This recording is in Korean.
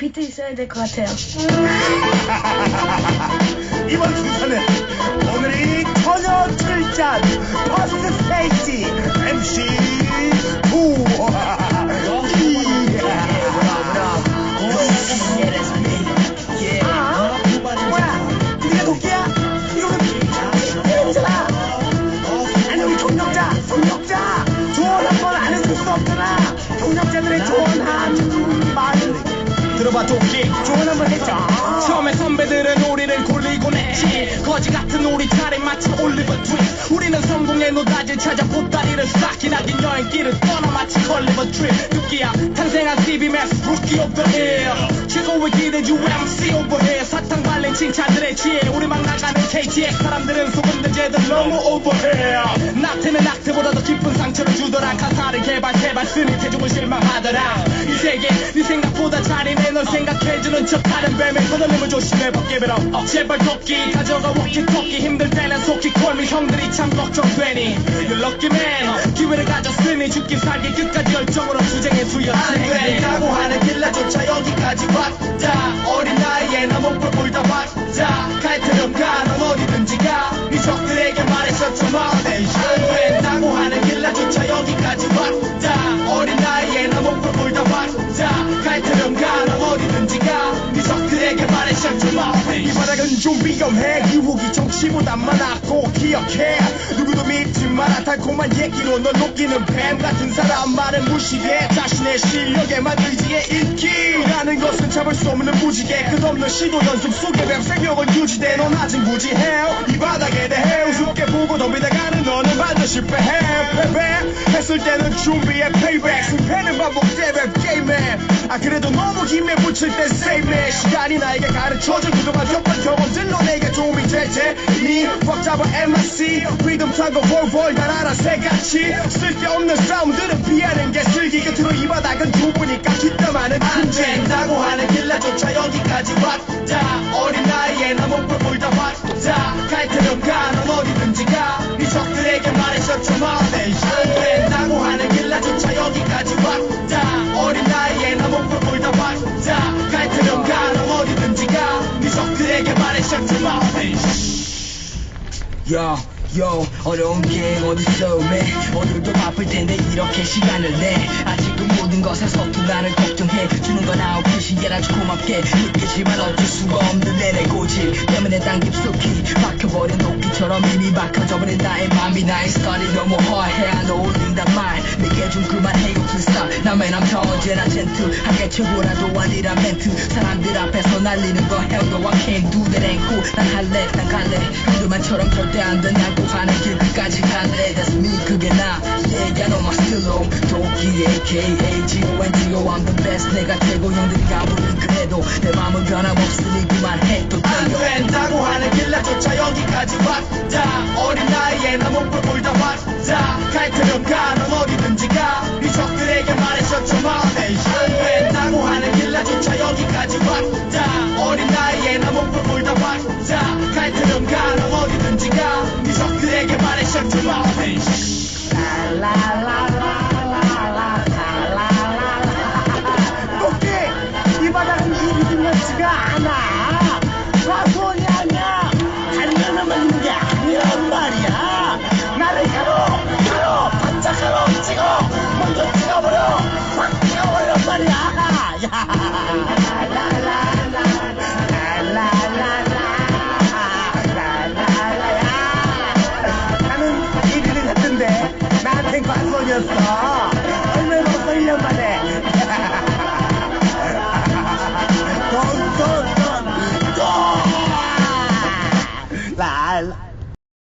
비트 있어야 될 것 같아요. 이번 순서는 오늘이 처녀 출전 퍼스트 스테이지 MC 경력자 조언 한 번 안 해줄 수 없잖아. 경력자들의 조언 한 말. 들어봐 도끼 조언 한번 해줘. 처음에 선배들은 우리를 골리곤 했지. 거지 같은 우리 차례 마치 올리버 트윗 우리는 성공의 노다지를 찾아 보따리를 쌓기나긴 여행길을 떠나 마치 걸리버 트립. 두끼야 탄생한 TV 매스 루키 오브 일 최고의 기대 UMC 오버 해 사탕 발린 칭찬들에 취해 우리 막 나가는 KTX 사람들은 소금들 쟤들 너무 오버해 낙태는 낙태보다 더 깊은 상처를 주더라. 가사를 개발 개발 쓰니 대중은 실망하더라. 이 세계 네 생각보다 잘이네 널 생각해주는 척 하는 뱀에 거들림을 조심해. 벗개비로 어, 제발 도끼. 가져가 워키토끼 힘들 때는 속히 콜미. 형들이 참 걱정되니. You're lucky man. 기회를 가졌으니 죽기 살기 끝까지 열정으로 투쟁에 투여 안 된다고 하는 길라조차 여기까지 왔다. 어린 나이에 나 목볼 볼다 왔다. 갈 테면 가넌 어디든지 가네 적들에게 말했었죠 마음에 안 된다고 하는 길라조차 여기까지 왔다 좀 위험해 유혹이 정치보다 많았고 기억해? 누구도 믿지 마라. 달콤한 얘기로 널 녹이는 뱀 같은 사람 말을 무시해. 자신의 실력에만 의지해 인기라는 것은 잡을 수 없는 무지개. 끝없는 시도 연속 속에 뱀 생명은 유지돼. 넌 아직 무지해 이 바닥에 대해 우습게 보고 덤비다가는 너는 반드시 실패해. 패배. 했을 때는 준비해. Payback. 승패는 반복돼. 랩 게임에 아 그래도 너무 힘에 붙일 땐 save me 시간이 나에게 가르쳐준 그동안 겪은 경험들로 내게 도움이 될 테니 꽉 잡아 MIC 리듬 타고 월월 날 알아 새같이. 쓸데없는 싸움들은 피하는 게 슬기. 끝으로 이 바닥은 좁으니까 뒷담화는 안 된다고 하는 길라조차 여기까지 왔다 Yo, yo, 어려운 게 어딨어, man. 오늘도 바쁠 텐데 이렇게 시간을 내. 아직 도 모든 것에 서툰 나를 걱정해. 주는 건 아홉 시계라 아주 고맙게. 느끼지만 어쩔 수가 없는 내내 고집. 때문에 난 깊숙이 박혀버린 도끼처럼 이미 박혀져버린 나의 맘이 나의 스타일이 너무 허해. 안 어울린단 말. 내게 좀 그만 해, 욕슬싸. 남의 남자 언제나 젠틀하게 최고라도 아니라 멘트. 사람들 앞에서 날리는 거 hell no I can't do that ain't cool. 난 할래, 난 갈래. 그들만처럼 절대 안 된다고 하는 길까지 갈래. That's me, 그게 나. 도끼 aka G-O-N-G-O I'm the best. 내가 최고 형들이 아무리 그래도 내 맘은 변함없으니 그만해. 또 안. 된다고 하는 길라조차 여기까지 왔다 어린 나이에 나 목볼 볼다 왔다 갈 테면 가넌 깜짝하고 찍어 먼저 찍어버려. 확 찍어버려 말이야. 나는 1위는 했던데 나한텐 관성이었어.